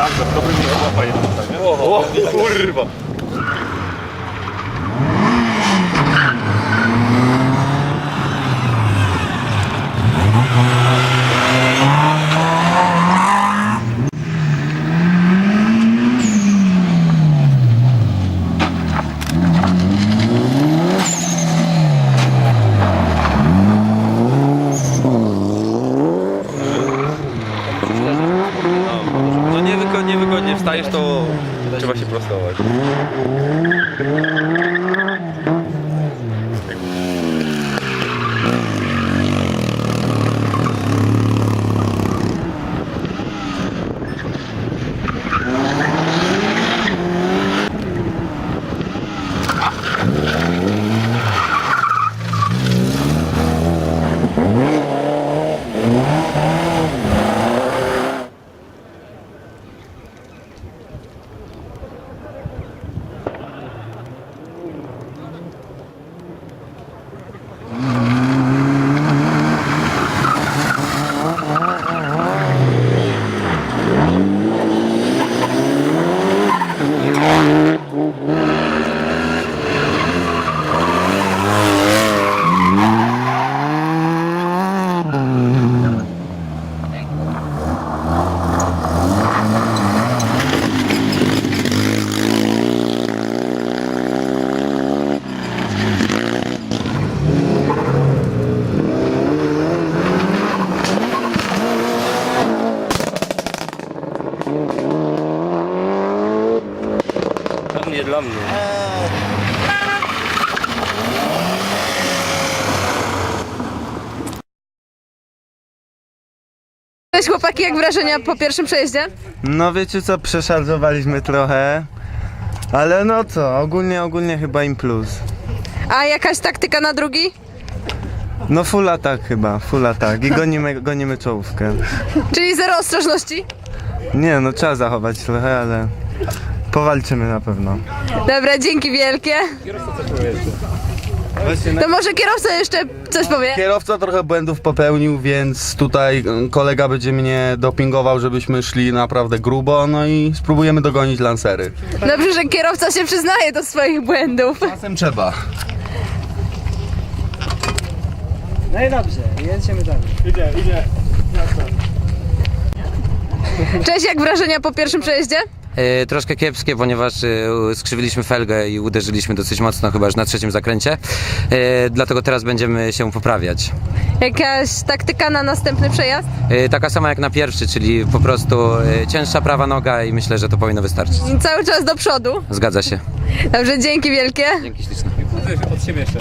Standard, dobry mi chłopa jeden ustawię. O kurwa! rồi. Cześć chłopaki, jak wrażenia po pierwszym przejeździe? No wiecie co, przeszarżowaliśmy trochę. Ale no co, ogólnie, ogólnie chyba im plus. A jakaś taktyka na drugi? No full atak chyba, full atak. I gonimy, gonimy czołówkę. Czyli zero ostrożności? Nie no, trzeba zachować trochę, ale powalczymy na pewno. Dobra, dzięki wielkie. To może kierowca jeszcze coś powie? Kierowca trochę błędów popełnił, więc tutaj y, kolega będzie mnie dopingował, żebyśmy szli naprawdę grubo, no i spróbujemy dogonić lancery. Dobrze, że kierowca się przyznaje do swoich błędów. Czasem trzeba. No i dobrze, jedziemy dalej. Idzie, idzie. Cześć, jak wrażenia po pierwszym przejeździe? E, troszkę kiepskie, ponieważ e, skrzywiliśmy felgę i uderzyliśmy dosyć mocno, chyba już na trzecim zakręcie. E, dlatego teraz będziemy się poprawiać. Jakaś taktyka na następny przejazd? Taka sama jak na pierwszy, czyli po prostu cięższa prawa noga i myślę, że to powinno wystarczyć. Cały czas do przodu. Zgadza się. Dobrze, dzięki wielkie. Dzięki śliczne. Od siebie jeszcze.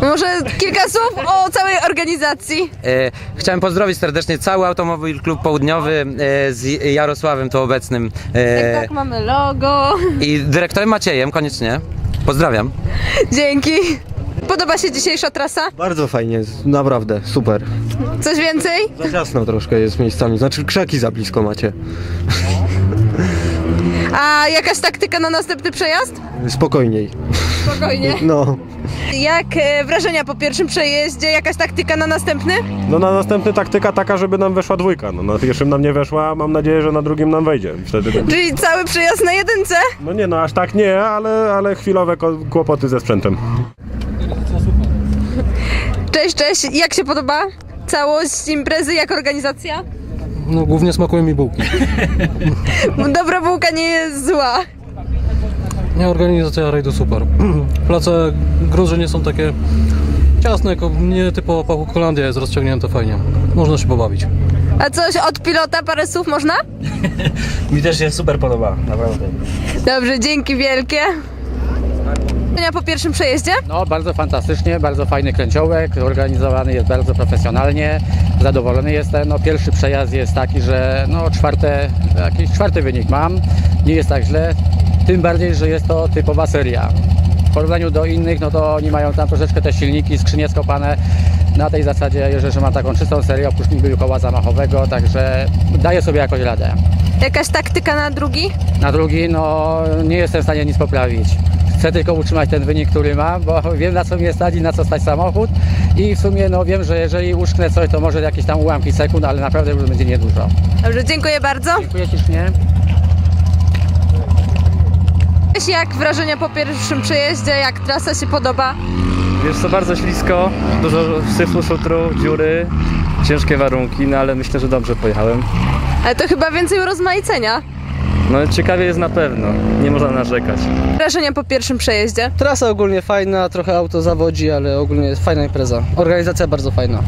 Może kilka słów o całej organizacji. E, chciałem pozdrowić serdecznie cały Automobil Klub Południowy e, z Jarosławem tu obecnym e, Tak, mamy logo. i dyrektorem Maciejem koniecznie. Pozdrawiam. Dzięki. Podoba się dzisiejsza trasa? Bardzo fajnie, naprawdę, super. Coś więcej? Za ciasno troszkę jest miejscami, znaczy krzaki za blisko macie. A jakaś taktyka na następny przejazd? Spokojniej. Spokojnie. No, Jak e, wrażenia po pierwszym przejeździe? Jakaś taktyka na następny? No na następny taktyka taka, żeby nam weszła dwójka. No na pierwszym nam nie weszła, mam nadzieję, że na drugim nam wejdzie. Wtedy będzie. Czyli cały przejazd na jedynce? No nie, no aż tak nie, ale, ale chwilowe ko- kłopoty ze sprzętem. Cześć, cześć. Jak się podoba całość imprezy, jak organizacja? No głównie smakują mi bułki. Dobra bułka nie jest zła. Nie, organizacja rajdu super. Place gruzy nie są takie ciasne, jako nie typowo Holandia jest rozciągnięte fajnie. Można się pobawić. A coś od pilota, parę słów można? Mi też się super podoba, naprawdę. Dobrze, dzięki wielkie. Wrażenia po pierwszym przejeździe? No, bardzo fantastycznie, bardzo fajny kręciołek, organizowany jest bardzo profesjonalnie, zadowolony jestem. No, pierwszy przejazd jest taki, że no, czwarte, jakiś czwarty wynik mam, nie jest tak źle, tym bardziej, że jest to typowa seria. W porównaniu do innych, no to oni mają tam troszeczkę te silniki, skrzynie skopane. Na tej zasadzie, jeżeli że mam taką czystą serię, oprócz niby koła zamachowego, także daję sobie jakoś radę. Jakaś taktyka na drugi? Na drugi, no nie jestem w stanie nic poprawić. Chcę tylko utrzymać ten wynik, który mam, bo wiem na co mnie stać i na co stać samochód i w sumie no wiem, że jeżeli uszknę coś, to może jakieś tam ułamki sekund, ale naprawdę już będzie niedużo. Dobrze, dziękuję bardzo. Dziękuję ślicznie. Jak wrażenia po pierwszym przejeździe? Jak trasa się podoba? Wiesz co, bardzo ślisko, dużo syfu, szutru, dziury, ciężkie warunki, no ale myślę, że dobrze pojechałem. Ale to chyba więcej urozmaicenia. No ciekawie jest na pewno, nie można narzekać. Wrażenia po pierwszym przejeździe? Trasa ogólnie fajna, trochę auto zawodzi, ale ogólnie jest fajna impreza. Organizacja bardzo fajna.